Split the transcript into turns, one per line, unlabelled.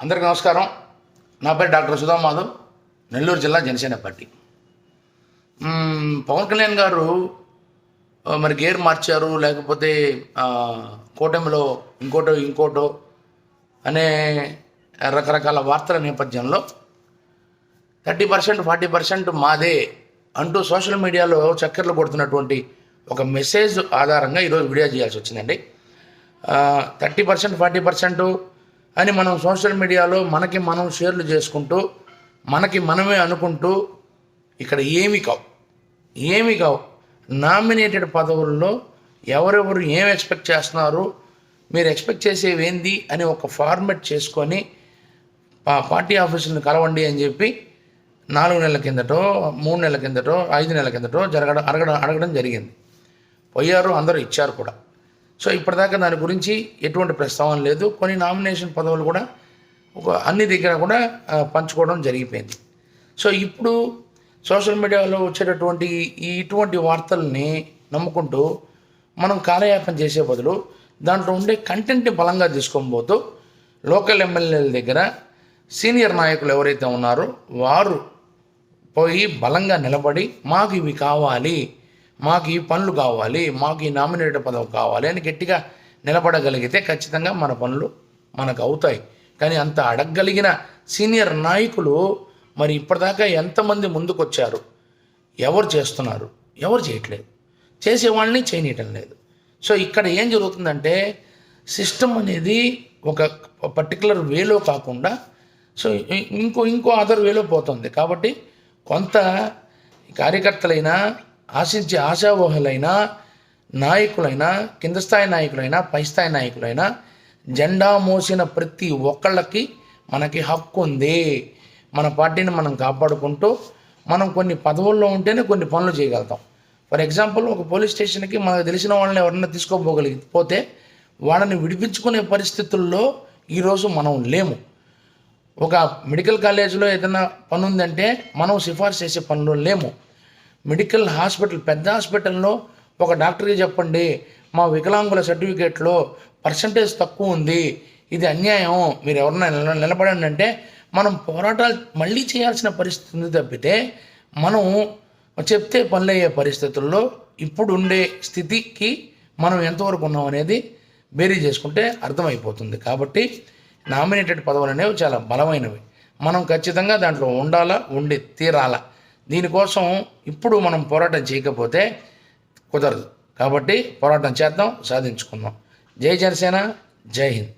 అందరికీ నమస్కారం. నా పేరు డాక్టర్ సుధా మాధవ్. నెల్లూరు జిల్లా జనసేన పార్టీ. పవన్ కళ్యాణ్ గారు మరి గేర్ మార్చారు లేకపోతే కూటమిలో ఇంకోటో ఇంకోటో అనే రకరకాల వార్తల నేపథ్యంలో థర్టీ పర్సెంట్ ఫార్టీ పర్సెంట్ మాదే అంటూ సోషల్ మీడియాలో చక్కర్లు కొడుతున్నటువంటి ఒక మెసేజ్ ఆధారంగా ఈరోజు వీడియో చేయాల్సి వచ్చిందండి. థర్టీ పర్సెంట్ ఫార్టీ పర్సెంట్ అని మనం సోషల్ మీడియాలో మనకి మనం షేర్లు చేసుకుంటూ మనకి మనమే అనుకుంటూ ఇక్కడ ఏమి కావు. ఏమి కావు. నామినేటెడ్ పదవుల్లో ఎవరెవరు ఏం ఎక్స్పెక్ట్ చేస్తున్నారు మీరు ఎక్స్పెక్ట్ చేసేవి ఏంది అని ఒక ఫార్మెట్ చేసుకొని పార్టీ ఆఫీసులను కలవండి అని చెప్పి నాలుగు నెలల కిందటో మూడు నెలల కిందటో ఐదు నెలల కిందటో జరగడం అడగడం అడగడం జరిగింది. పోయారు అందరూ ఇచ్చారు కూడా. సో ఇప్పటిదాకా దాని గురించి ఎటువంటి ప్రస్తావన లేదు. కొన్ని నామినేషన్ పదవులు కూడా ఒక అన్ని దగ్గర కూడా పంచుకోవడం జరిగిపోయింది. సో ఇప్పుడు సోషల్ మీడియాలో వచ్చేటటువంటి ఈ ఇటువంటి వార్తల్ని నమ్ముకుంటూ మనం కాలయాపన చేసే బదులు దాంట్లో ఉండే కంటెంట్ని బలంగా తీసుకోబోతూ లోకల్ ఎమ్మెల్యేల దగ్గర సీనియర్ నాయకులు ఎవరైతే ఉన్నారో వారు పోయి బలంగా నిలబడి మాకు ఇవి కావాలి మాకు ఈ పనులు కావాలి మాకు ఈ నామినేటెడ్ పదవి కావాలి అని గట్టిగా నిలబడగలిగితే ఖచ్చితంగా మన పనులు మనకు అవుతాయి. కానీ అంత అడగగలిగిన సీనియర్ నాయకులు మరి ఇప్పటిదాకా ఎంతమంది ముందుకొచ్చారు? ఎవరు చేస్తున్నారు? ఎవరు చేయట్లేదు? చేసేవాళ్ళని చేయనీయటం లేదు. సో ఇక్కడ ఏం జరుగుతుందంటే సిస్టమ్ అనేది ఒక పర్టికులర్ వేలో కాకుండా సో ఇంకో ఇంకో అదర్ వేలో పోతుంది. కాబట్టి కొంత కార్యకర్తలైనా ఆశించే ఆశావోహులైనా నాయకులైనా కింద స్థాయి నాయకులైనా పై స్థాయి నాయకులైనా జెండా మోసిన ప్రతి ఒక్కళ్ళకి మనకి హక్కు ఉంది. మన పార్టీని మనం కాపాడుకుంటూ మనం కొన్ని పదవుల్లో ఉంటేనే కొన్ని పనులు చేయగలుగుతాం. ఫర్ ఎగ్జాంపుల్ ఒక పోలీస్ స్టేషన్కి మనకు తెలిసిన వాళ్ళని ఎవరన్నా తీసుకోపోగలిగిపోతే వాళ్ళని విడిపించుకునే పరిస్థితుల్లో ఈరోజు మనం లేము. ఒక మెడికల్ కాలేజీలో ఏదైనా పని ఉందంటే మనం సిఫార్సు చేసే పనులు లేము. మెడికల్ హాస్పిటల్ పెద్ద హాస్పిటల్లో ఒక డాక్టర్కి చెప్పండి మా వికలాంగుల సర్టిఫికేట్లో పర్సంటేజ్ తక్కువ ఉంది ఇది అన్యాయం మీరు ఎవరన్నా నిలబడండి అంటే మనం పోరాటాలు మళ్ళీ చేయాల్సిన పరిస్థితి ఉంది తప్పితే మనం చెప్తే పనులయ్యే పరిస్థితుల్లో ఇప్పుడు ఉండే స్థితికి మనం ఎంతవరకు ఉన్నాం అనేది బేరీ చేసుకుంటే అర్థమైపోతుంది. కాబట్టి నామినేటెడ్ పదవులు అనేవి చాలా బలమైనవి. మనం ఖచ్చితంగా దాంట్లో ఉండాలా ఉండి తీరాలా. దీనికోసం ఇప్పుడు మనం పోరాటం చేయకపోతే కుదరదు. కాబట్టి పోరాటం చేద్దాం సాధించుకుందాం. జై జనసేన జై హింద్.